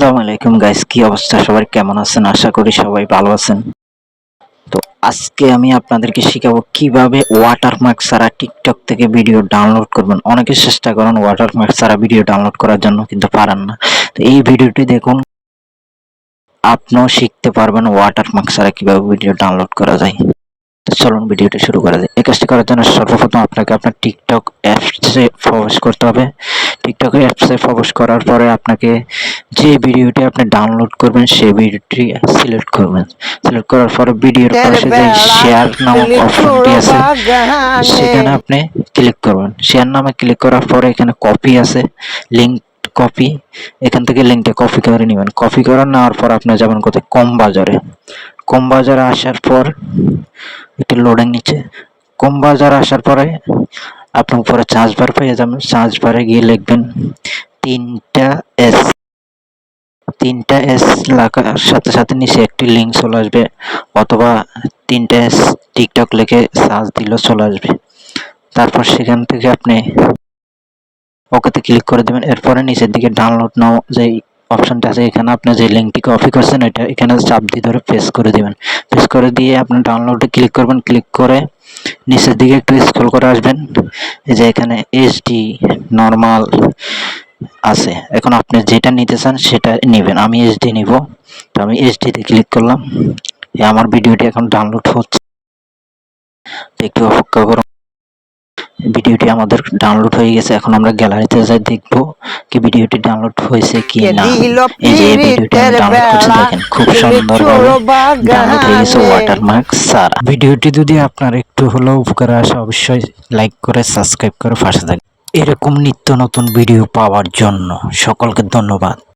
আসসালামু আলাইকুম গাইস কি অবস্থা? সবাই কেমন আছেন? আশা করি সবাই ভালো আছেন। তো আজকে আমি আপনাদেরকে শেখাবো কীভাবে ওয়াটারমার্ক ছাড়া টিকটক থেকে ভিডিও ডাউনলোড করবেন। অনেকে চেষ্টা করেন ওয়াটারমার্ক ছাড়া ভিডিও ডাউনলোড করার জন্য, কিন্তু পারেন না। তো এই ভিডিওটি দেখুন। আপনিও শিখতে পারবেন ওয়াটারমার্ক ছাড়া কীভাবে ভিডিও ডাউনলোড করা যায়। তো চলুন ভিডিওটি শুরু করা যায় এই কাজটি করার জন্য সর্বপ্রথম আপনাকে আপনার টিকটক অ্যাপসে প্রবেশ করতে হবে। টিকটক অ্যাপসে প্রবেশ করার পরে আপনাকে যে ভিডিওটি আপনি ডাউনলোড করবেন সেই ভিডিওটি সিলেক্ট করবেন। সিলেক্ট করার পরে ভিডিওর পাশে যে শেয়ার নামক অপশনটি আছে সেখানে আপনি ক্লিক করবেন। শেয়ার নামে ক্লিক করার পরে এখানে কপি আছে লিঙ্ক কপি এখান থেকে লিঙ্কটা কপি করে নেবেন। কপি করে নেওয়ার পর আপনি যাবেন কোথায়? কম বাজারে। কম বাজারে আসার পর একটু লোডিং নিচ্ছে কম বাজার আসার পরে আপনি উপরে চার্জ বার পেয়ে যাবেন। চার্জ বারে গিয়ে লিখবেন তিনটা এস তিনটা এস লেখার সাথে সাথে নিচে একটি লিঙ্ক চলে আসবে। অথবা তিনটা এস টিকটক লিখে সার্চ দিলেও চলে আসবে। তারপর সেখান থেকে আপনি ওকেতে ক্লিক করে দেবেন। এরপরে নিচের দিকে ডাউনলোড নাও যে অপশনটা আছে, এখানে আপনি যে লিঙ্কটি কপি করছেন এটা এখানে চাপ দিয়ে ধরে প্রেস করে দিবেন। প্রেস করে দিয়ে আপনি ডাউনলোডে ক্লিক করবেন ক্লিক করে নিচের দিকে একটু স্ক্রল করে আসবেন। এই যে এখানে এইচডি নর্মাল আছে। এখন আপনি যেটা নিতে চান সেটা নেবেন। আমি এইচডি নিব। তো আমি এইচডিতে ক্লিক করলাম। আমার ভিডিওটি এখন ডাউনলোড হচ্ছে। একটু অপেক্ষা করুন। ভিডিওটি আমাদের ডাউনলোড হয়ে গেছে এখন আমরা গ্যালারিতে যাই দেখব কি ভিডিওটি ডাউনলোড হয়েছে কি না। এই যে ভিডিওটি ডাউনলোড করছি দেখেন খুব সুন্দরভাবে ডাউনলোড হয়ে গেছে ওয়াটারমার্ক সারা। ভিডিওটি যদি আপনার একটু হলেও উপকারে আসে অবশ্যই লাইক করে সাবস্ক্রাইব করে পাশে থাকবেন। এরকম নিত্য নতুন ভিডিও পাওয়ার জন্য সকলকে ধন্যবাদ।